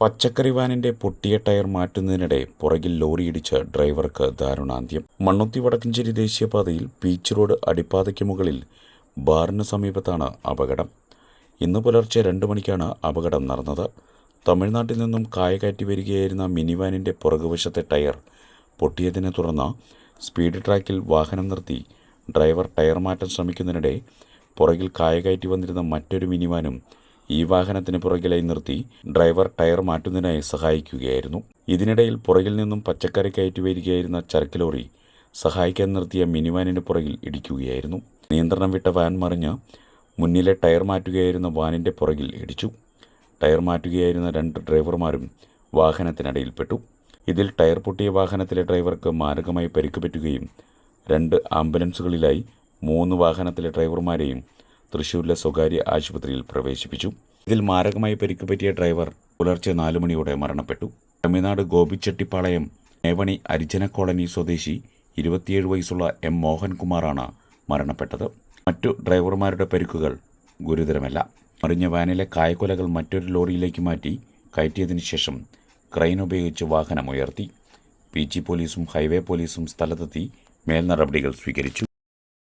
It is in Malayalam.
പച്ചക്കറി വാനിന്റെ പൊട്ടിയ ടയർ മാറ്റുന്നതിനിടെ പുറകിൽ ലോറിയിടിച്ച് ഡ്രൈവർക്ക് ദാരുണാന്ത്യം. മണ്ണുത്തി വടക്കഞ്ചേരി ദേശീയപാതയിൽ ബീച്ച് റോഡ് അടിപ്പാതയ്ക്ക് മുകളിൽ ബാറിന് സമീപത്താണ് അപകടം. ഇന്ന് പുലർച്ചെ രണ്ട് മണിക്കാണ് അപകടം നടന്നത്. തമിഴ്നാട്ടിൽ നിന്നും കായകയറ്റി വരികയായിരുന്ന മിനി വാനിന്റെ പുറകുവശത്തെ ടയർ പൊട്ടിയതിനെ തുടർന്ന് സ്പീഡ് ട്രാക്കിൽ വാഹനം നിർത്തി ഡ്രൈവർ ടയർ മാറ്റാൻ ശ്രമിക്കുന്നതിനിടെ പുറകിൽ കായകയറ്റി വന്നിരുന്ന മറ്റൊരു മിനിവാനും ഈ വാഹനത്തിന് പുറകിലായി നിർത്തി ഡ്രൈവർ ടയർ മാറ്റുന്നതിനായി സഹായിക്കുകയായിരുന്നു. ഇതിനിടയിൽ പുറകിൽ നിന്നും പച്ചക്കറി കയറ്റി വരികയായിരുന്ന ചരക്ക് ലോറി സഹായിക്കാൻ നിർത്തിയ മിനിവാനിന് പുറകിൽ ഇടിക്കുകയായിരുന്നു. നിയന്ത്രണം വിട്ട വാൻ മറിഞ്ഞ് മുന്നിലെ ടയർ മാറ്റുകയായിരുന്ന വാനിന്റെ പുറകിൽ ഇടിച്ചു. ടയർ മാറ്റുകയായിരുന്ന രണ്ട് ഡ്രൈവർമാരും വാഹനത്തിനടിയിൽപ്പെട്ടു. ഇതിൽ ടയർ പൊട്ടിയ വാഹനത്തിലെ ഡ്രൈവർക്ക് മാരകമായി പരിക്ക് പറ്റുകയും രണ്ട് ആംബുലൻസുകളിലായി മൂന്ന് വാഹനത്തിലെ ഡ്രൈവർമാരെയും തൃശൂരിലെ സ്വകാര്യ ആശുപത്രിയിൽ പ്രവേശിപ്പിച്ചു. ഇതിൽ മാരകമായി പരിക്ക് പറ്റിയ ഡ്രൈവർ പുലർച്ചെ നാലു മണിയോടെ മരണപ്പെട്ടു. തമിഴ്നാട് ഗോപിച്ചെട്ടിപ്പാളയം നേവണി അരിജന കോളനി സ്വദേശി ഇരുപത്തിയേഴ് വയസ്സുള്ള എം മോഹൻകുമാറാണ് മരണപ്പെട്ടത്. മറ്റു ഡ്രൈവർമാരുടെ പരിക്കുകൾ ഗുരുതരമല്ല. മറിഞ്ഞ വാനിലെ കായക്കൊലകൾ മറ്റൊരു ലോറിയിലേക്ക് മാറ്റി കയറ്റിയതിനു ശേഷം ക്രെയിൻ ഉപയോഗിച്ച് വാഹനം ഉയർത്തി പി ജി പോലീസും ഹൈവേ പോലീസും സ്ഥലത്തെത്തി മേൽനടപടികൾ സ്വീകരിച്ചു.